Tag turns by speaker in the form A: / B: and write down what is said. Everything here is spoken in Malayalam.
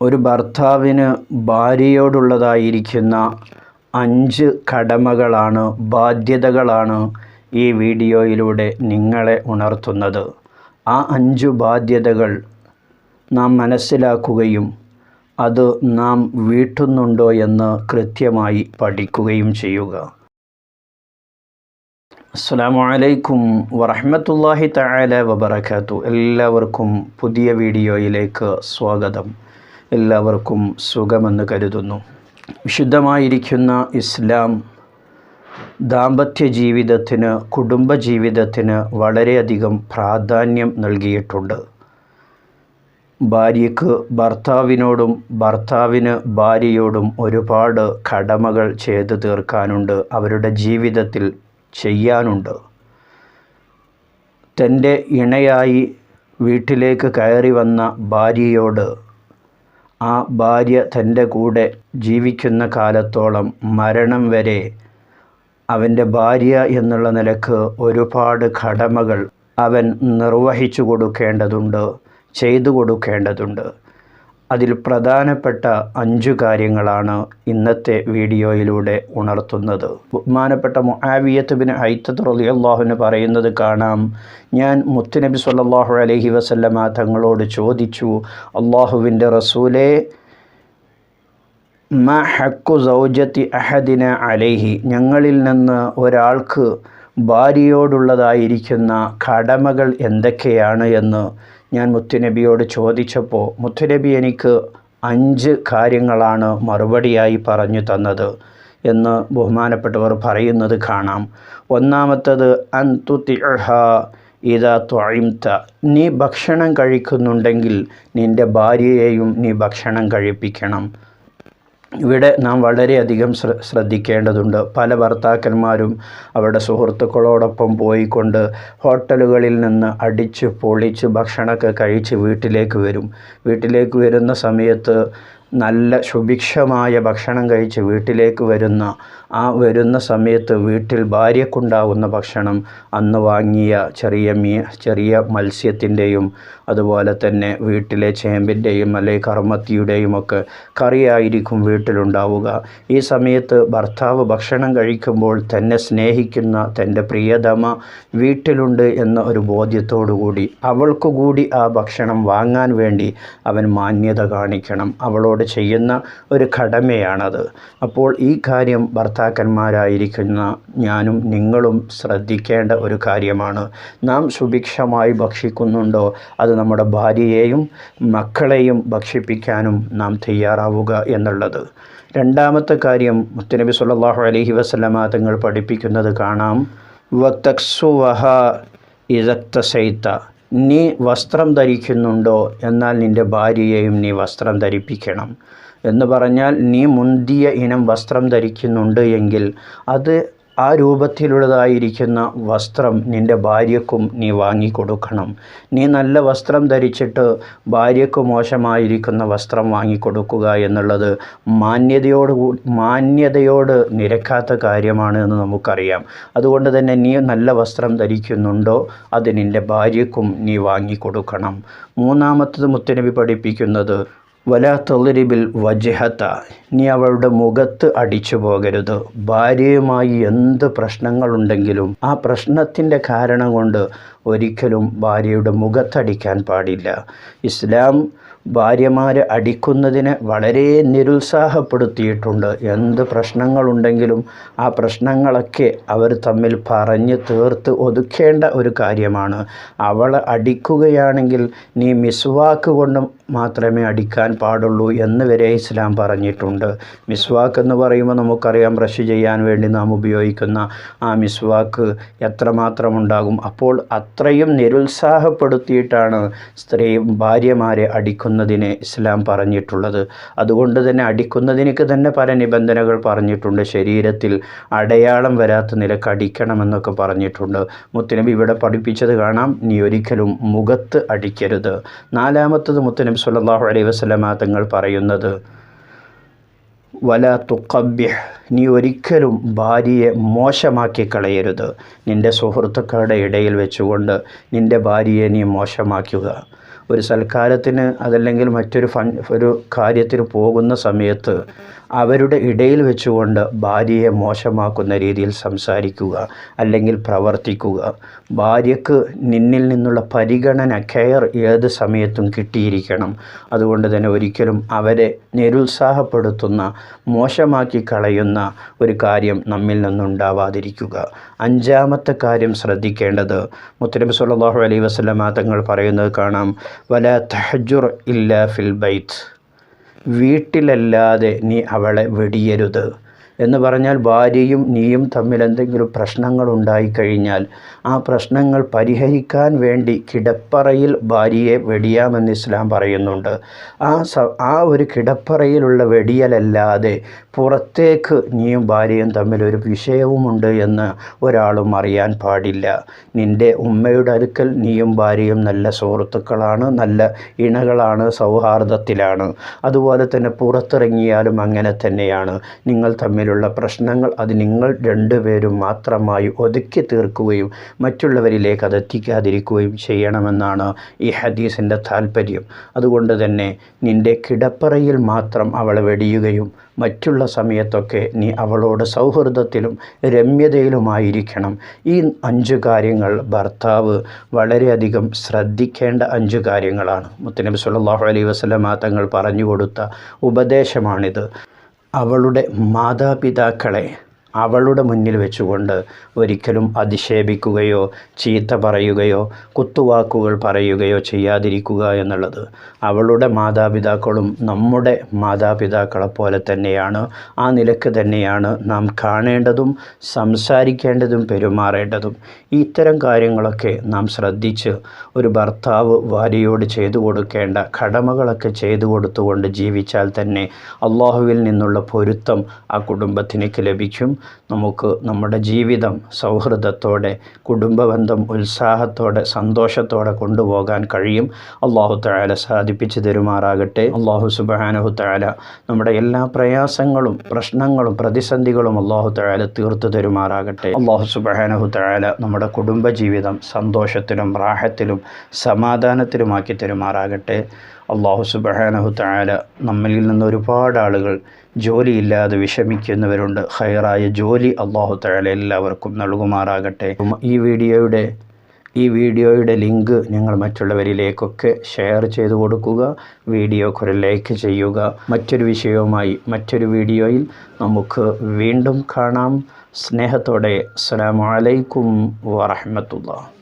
A: ഒരു ഭർത്താവിന് ഭാര്യയോടുള്ളതായിരിക്കുന്ന അഞ്ച് കടമകളാണ് ബാധ്യതകളാണ് ഈ വീഡിയോയിലൂടെ നിങ്ങളെ ഉണർത്തുന്നത്. ആ അഞ്ചു ബാധ്യതകൾ നാം മനസ്സിലാക്കുകയും അത് നാം വീട്ടുന്നുണ്ടോ എന്ന് കൃത്യമായി പഠിക്കുകയും ചെയ്യുക. അസ്സാമലൈക്കും വറഹമത്തല്ലാഹി തആല വബറകാതു എല്ലാവർക്കും പുതിയ വീഡിയോയിലേക്ക് സ്വാഗതം. എല്ലാവർക്കും സുഖമെന്ന് കരുതുന്നു. വിശുദ്ധമായിരിക്കുന്ന ഇസ്ലാം ദാമ്പത്യ ജീവിതത്തിന് കുടുംബ ജീവിതത്തിന് വളരെയധികം പ്രാധാന്യം നൽകിയിട്ടുണ്ട്. ഭാര്യയ്ക്ക് ഭർത്താവിനോടും ഭർത്താവിന് ഭാര്യയോടും ഒരുപാട് കടമകൾ ചെയ്തു തീർക്കാനുണ്ട് അവരുടെ ജീവിതത്തിൽ ചെയ്യാനുണ്ട്. തന്റെ ഇണയായി വീട്ടിലേക്ക് കയറി വന്ന ഭാര്യയോട് ആ ഭാര്യ തന്റെ കൂടെ ജീവിക്കുന്ന കാലത്തോളം മരണം വരെ അവന്റെ ഭാര്യ എന്നുള്ള നിലയ്ക്ക് ഒരുപാട് കടമകൾ അവൻ നിർവഹിച്ചു കൊടുക്കേണ്ടതുണ്ട് ചെയ്തു കൊടുക്കേണ്ടതുണ്ട്. അതിൽ പ്രധാനപ്പെട്ട അഞ്ചു കാര്യങ്ങളാണ് ഇന്നത്തെ വീഡിയോയിലൂടെ ഉണർത്തുന്നത്. ബഹുമാനപ്പെട്ട മുആവിയത്ത് ബിൻ ഹൈത്തത്ത് അള്ളാഹുവിന് പറയുന്നത് കാണാം. ഞാൻ മുത്തുനബി സല്ലാഹു അലൈഹി വസല്ലമ തങ്ങളോട് ചോദിച്ചു അള്ളാഹുവിന്റെ റസൂലെ മ ഹക്കു സൗജത്തി അഹദിന അലൈഹി? ഞങ്ങളിൽ നിന്ന് ഒരാൾക്ക് ഭാര്യയോടുള്ളതായിരിക്കുന്ന കടമകൾ എന്തൊക്കെയാണ് എന്ന് ഞാൻ മുത്തുനബിയോട് ചോദിച്ചപ്പോൾ മുത്തുനബി എനിക്ക് അഞ്ച് കാര്യങ്ങളാണ് മറുപടിയായി പറഞ്ഞു തന്നത് എന്ന് ബഹുമാനപ്പെട്ടവർ പറയുന്നത് കാണാം. ഒന്നാമത്തത് അൻതുത്തിഹ ഇതാ ത്വയിംത നീ ഭക്ഷണം കഴിക്കുന്നുണ്ടെങ്കിൽ നിന്റെ ഭാര്യയെയും നീ ഭക്ഷണം കഴിപ്പിക്കണം. ഇവിടെ നാം വളരെയധികം ശ്ര ശ്രദ്ധിക്കേണ്ടതുണ്ട്. പല ഭർത്താക്കന്മാരും അവരുടെ സുഹൃത്തുക്കളോടൊപ്പം പോയിക്കൊണ്ട് ഹോട്ടലുകളിൽ നിന്ന് അടിച്ച് പൊളിച്ച് ഭക്ഷണമൊക്കെ കഴിച്ച് വീട്ടിലേക്ക് വരും. വീട്ടിലേക്ക് വരുന്ന സമയത്ത് നല്ല സുഭിക്ഷമായ ഭക്ഷണം കഴിച്ച് വീട്ടിലേക്ക് വരുന്ന ആ വരുന്ന സമയത്ത് വീട്ടിൽ ഭാര്യക്കുണ്ടാകുന്ന ഭക്ഷണം അന്ന് വാങ്ങിയ ചെറിയ മീ ചെറിയ മത്സ്യത്തിന്റെയും അതുപോലെ തന്നെ വീട്ടിലെ ചേമ്പിന്റെയും അല്ലെങ്കിൽ കർമ്മത്തിയുടെയും ഒക്കെ കറിയായിരിക്കും വീട്ടിലുണ്ടാവുക. ഈ സമയത്ത് ഭർത്താവ് ഭക്ഷണം കഴിക്കുമ്പോൾ തന്നെ സ്നേഹിക്കുന്ന തന്റെ പ്രിയതമ വീട്ടിലുണ്ട് എന്ന ഒരു ബോധ്യത്തോടു കൂടി അവൾക്കു കൂടി ആ ഭക്ഷണം വാങ്ങാൻ വേണ്ടി അവൻ മാന്യത കാണിക്കണം. അവളോട് ചെയ്യുന്ന ഒരു കടമയാണത്. അപ്പോൾ ഈ കാര്യം ഭർത്താക്കന്മാരായിരിക്കുന്ന ഞാനും നിങ്ങളും ശ്രദ്ധിക്കേണ്ട ഒരു കാര്യമാണ്. നാം സുഭിക്ഷമായി ഭക്ഷിക്കുന്നുണ്ടോ? അത് നമ്മുടെ ഭാര്യയെയും മക്കളെയും ഭക്ഷിപ്പിക്കാനും നാം തയ്യാറാവുക എന്നുള്ളത്. രണ്ടാമത്തെ കാര്യം മുത്തനബി സുല്ലാഹു അലഹി വസല്ലമ തങ്ങൾ പഠിപ്പിക്കുന്നത് കാണാം. വതക്സുവഹ ഇതക്തസൈത്ത നീ വസ്ത്രം ധരിക്കുന്നുണ്ടോ? എന്നാൽ നിന്റെ ഭാര്യയെയും നീ വസ്ത്രം ധരിപ്പിക്കണം. എന്ന് പറഞ്ഞാൽ നീ മുന്തിയ ഇനം വസ്ത്രം ധരിക്കുന്നുണ്ട് എങ്കിൽ അത് ആ രൂപത്തിലുള്ളതായിരിക്കുന്ന വസ്ത്രം നിന്റെ ഭാര്യക്കും നീ വാങ്ങിക്കൊടുക്കണം. നീ നല്ല വസ്ത്രം ധരിച്ചിട്ട് ഭാര്യക്ക് മോശമായിരിക്കുന്ന വസ്ത്രം വാങ്ങിക്കൊടുക്കുക എന്നുള്ളത് മാന്യതയോട് മാന്യതയോട് നിരക്കാത്ത കാര്യമാണ് എന്ന് നമുക്കറിയാം. അതുകൊണ്ട് തന്നെ നീ നല്ല വസ്ത്രം ധരിക്കുന്നുണ്ടോ അത് നിന്റെ ഭാര്യക്കും നീ വാങ്ങിക്കൊടുക്കണം. മൂന്നാമത്തത് മുത്തനബി പഠിപ്പിക്കുന്നത് വല തൊളിരിബിൽ വജഹത്ത നീ അവളുടെ മുഖത്ത് അടിച്ചു പോകരുത്. ഭാര്യയുമായി എന്ത് പ്രശ്നങ്ങളുണ്ടെങ്കിലും ആ പ്രശ്നത്തിന്റെ കാരണം കൊണ്ട് ഒരിക്കലും ഭാര്യയുടെ മുഖത്തടിക്കാൻ പാടില്ല. ഇസ്ലാം ഭാര്യമാരെ അടിക്കുന്നതിനെ വളരെ നിരുത്സാഹപ്പെടുത്തിയിട്ടുണ്ട്. എന്ത് പ്രശ്നങ്ങളുണ്ടെങ്കിലും ആ പ്രശ്നങ്ങളൊക്കെ അവർ തമ്മിൽ പറഞ്ഞ് തീർത്ത് ഒതുക്കേണ്ട ഒരു കാര്യമാണ്. അവളെ അടിക്കുകയാണെങ്കിൽ നീ മിസ്വാക്ക് കൊണ്ട് മാത്രമേ അടിക്കാൻ പാടുള്ളൂ എന്ന് വരെ ഇസ്ലാം പറഞ്ഞിട്ടുണ്ട്. മിസ്വാക്ക് എന്ന് പറയുമ്പോൾ നമുക്കറിയാം ബ്രഷ് ചെയ്യാൻ വേണ്ടി നാം ഉപയോഗിക്കുന്ന ആ മിസ്വാക്ക് എത്രമാത്രം ഉണ്ടാകും. അപ്പോൾ അത്രയും നിരുത്സാഹപ്പെടുത്തിയിട്ടാണ് സ്ത്രീ ഭാര്യമാരെ അടിക്കുന്നതിന് ഇസ്ലാം പറഞ്ഞിട്ടുള്ളത്. അതുകൊണ്ട് തന്നെ അടിക്കുന്നതിനൊക്കെ തന്നെ പല നിബന്ധനകൾ പറഞ്ഞിട്ടുണ്ട്. ശരീരത്തിൽ അടയാളം വരാത്ത നിലയ്ക്ക് അടിക്കണമെന്നൊക്കെ പറഞ്ഞിട്ടുണ്ട്. മുത്തനബി ഇവിടെ പഠിപ്പിച്ചത് കാണാം. നീ ഒരിക്കലും മുഖത്ത് അടിക്കരുത്. നാലാമത്തത് മുത്തനബി സുല്ലാഹു അലൈഹി വസല്ലമ തങ്ങൾ പറയുന്നത് വല തുക്കബ്യഹ് നീ ഒരിക്കലും ഭാര്യയെ മോശമാക്കി കളയരുത്. നിന്റെ സുഹൃത്തുക്കളുടെ ഇടയിൽ വെച്ചുകൊണ്ട് നിന്റെ ഭാര്യയെ നീ മോശമാക്കുക. ഒരു സൽക്കാരത്തിന് അതല്ലെങ്കിൽ മറ്റൊരു ഫൺ ഒരു കാര്യത്തിന് പോകുന്ന സമയത്ത് അവരുടെ ഇടയിൽ വെച്ചുകൊണ്ട് ഭാര്യയെ മോശമാക്കുന്ന രീതിയിൽ സംസാരിക്കുക അല്ലെങ്കിൽ പ്രവർത്തിക്കുക. ഭാര്യക്ക് നിന്നിൽ നിന്നുള്ള പരിഗണന കെയർ ഏത് സമയത്തും കിട്ടിയിരിക്കണം. അതുകൊണ്ട് തന്നെ ഒരിക്കലും അവരെ നിരുത്സാഹപ്പെടുത്തുന്ന മോശമാക്കി കളയുന്ന ഒരു കാര്യം നമ്മിൽ നിന്നുണ്ടാവാതിരിക്കുക. അഞ്ചാമത്തെ കാര്യം ശ്രദ്ധിക്കേണ്ടത് മുത്തനബി സല്ലല്ലാഹു അലൈഹി വസല്ലമ തങ്ങൾ പറയുന്നത് കാണാം. വല തഹജുർ ഇല്ലാ ഫിൽ ബൈത്ത്. വീട്ടിലല്ലാതെ നീ അവളെ വെടിയരുത്. എന്ന് പറഞ്ഞാൽ ഭാര്യയും നീയും തമ്മിൽ എന്തെങ്കിലും പ്രശ്നങ്ങൾ ഉണ്ടായിക്കഴിഞ്ഞാൽ ആ പ്രശ്നങ്ങൾ പരിഹരിക്കാൻ വേണ്ടി കിടപ്പറയിൽ ഭാര്യയെ വെടിയാമെന്ന് ഇസ്ലാം പറയുന്നുണ്ട്. ആ ആ ഒരു കിടപ്പറയിലുള്ള വെടിയലല്ലാതെ പുറത്തേക്ക് നീയും ഭാര്യയും തമ്മിൽ ഒരു വിഷയവുമുണ്ട് എന്ന് ഒരാളും അറിയാൻ പാടില്ല. നിന്റെ ഉമ്മയുടെ അടുക്കൽ നീയും ഭാര്യയും നല്ല സുഹൃത്തുക്കളാണ് നല്ല ഇണകളാണ് സൗഹാർദ്ദത്തിലാണ്. അതുപോലെ തന്നെ പുറത്തിറങ്ങിയാലും അങ്ങനെ തന്നെയാണ്. നിങ്ങൾ തമ്മിലുള്ള പ്രശ്നങ്ങൾ അത് നിങ്ങൾ രണ്ടുപേരും മാത്രമായി ഒതുക്കി തീർക്കുകയും മറ്റുള്ളവരിലേക്ക് അത് എത്തിക്കാതിരിക്കുകയും ചെയ്യണമെന്നാണ് ഈ ഹദീസിന്റെ താല്പര്യം അതുകൊണ്ട് തന്നെ നിന്റെ കിടപ്പറയിൽ മാത്രം അവളെ വെടിയുകയും മറ്റുള്ള സമയത്തൊക്കെ നീ അവളോട് സൗഹൃദത്തിലും രമ്യതയിലുമായിരിക്കണം. ഈ അഞ്ച് കാര്യങ്ങൾ ഭർത്താവ് വളരെയധികം ശ്രദ്ധിക്കേണ്ട അഞ്ച് കാര്യങ്ങളാണ്. മുത്തനബി സല്ലല്ലാഹു അലൈഹി വസല്ലമ തങ്ങൾ പറഞ്ഞു കൊടുത്ത ഉപദേശമാണിത്. അവളുടെ മാതാപിതാക്കളെ അവളുടെ മുന്നിൽ വെച്ചുകൊണ്ട് ഒരിക്കലും അധിക്ഷേപിക്കുകയോ ചീത്ത പറയുകയോ കുത്തുവാക്കുകൾ പറയുകയോ ചെയ്യാതിരിക്കുക എന്നുള്ളത് അവളുടെ മാതാപിതാക്കളും നമ്മുടെ മാതാപിതാക്കളെ പോലെ തന്നെയാണ്. ആ നിലയ്ക്ക് തന്നെയാണ് നാം കാണേണ്ടതും സംസാരിക്കേണ്ടതും പെരുമാറേണ്ടതും. ഇത്തരം കാര്യങ്ങളൊക്കെ നാം ശ്രദ്ധിച്ച് ഒരു ഭർത്താവ് ഭാര്യയോട് ചെയ്തു കൊടുക്കേണ്ട കടമകളൊക്കെ ചെയ്തു കൊടുത്തുകൊണ്ട് ജീവിച്ചാൽ തന്നെ അള്ളാഹുവിൽ നിന്നുള്ള പൊരുത്തം ആ കുടുംബത്തിനേക്ക് ലഭിക്കും. നമുക്ക് നമ്മുടെ ജീവിതം സൗഹൃദത്തോടെ കുടുംബബന്ധം ഉത്സാഹത്തോടെ സന്തോഷത്തോടെ കൊണ്ടുപോകാൻ കഴിയും. അള്ളാഹു തആല സാധിപ്പിച്ചു തരുമാറാകട്ടെ. അള്ളാഹു സുബാനഹു തആല നമ്മുടെ എല്ലാ പ്രയാസങ്ങളും പ്രശ്നങ്ങളും പ്രതിസന്ധികളും അള്ളാഹു തആല തീർത്തു തരുമാറാകട്ടെ. അള്ളാഹു സുബാനഹു തആല നമ്മുടെ കുടുംബജീവിതം സന്തോഷത്തിലും റാഹത്തിലും സമാധാനത്തിലുമാക്കി തരുമാറാകട്ടെ. അള്ളാഹു സുബാനഹു തആല നമ്മളിൽ നിന്ന് ഒരുപാട് ആളുകൾ ജോലിയില്ലാതെ വിഷമിക്കുന്നവരുണ്ട്. ഹൈറായ ജോലി അള്ളാഹു തആല എല്ലാവർക്കും നൽകുമാറാകട്ടെ. ഈ വീഡിയോയുടെ ഈ വീഡിയോയുടെ ലിങ്ക് നിങ്ങൾ മറ്റുള്ളവരിലേക്കൊക്കെ ഷെയർ ചെയ്തു കൊടുക്കുക. വീഡിയോക്ക് ഒരു ലൈക്ക് ചെയ്യുക. മറ്റൊരു വിഷയവുമായി മറ്റൊരു വീഡിയോയിൽ നമുക്ക് വീണ്ടും കാണാം. സ്നേഹത്തോടെ അസ്സാം വലൈക്കും വറഹ്മത്തുള്ളാഹി.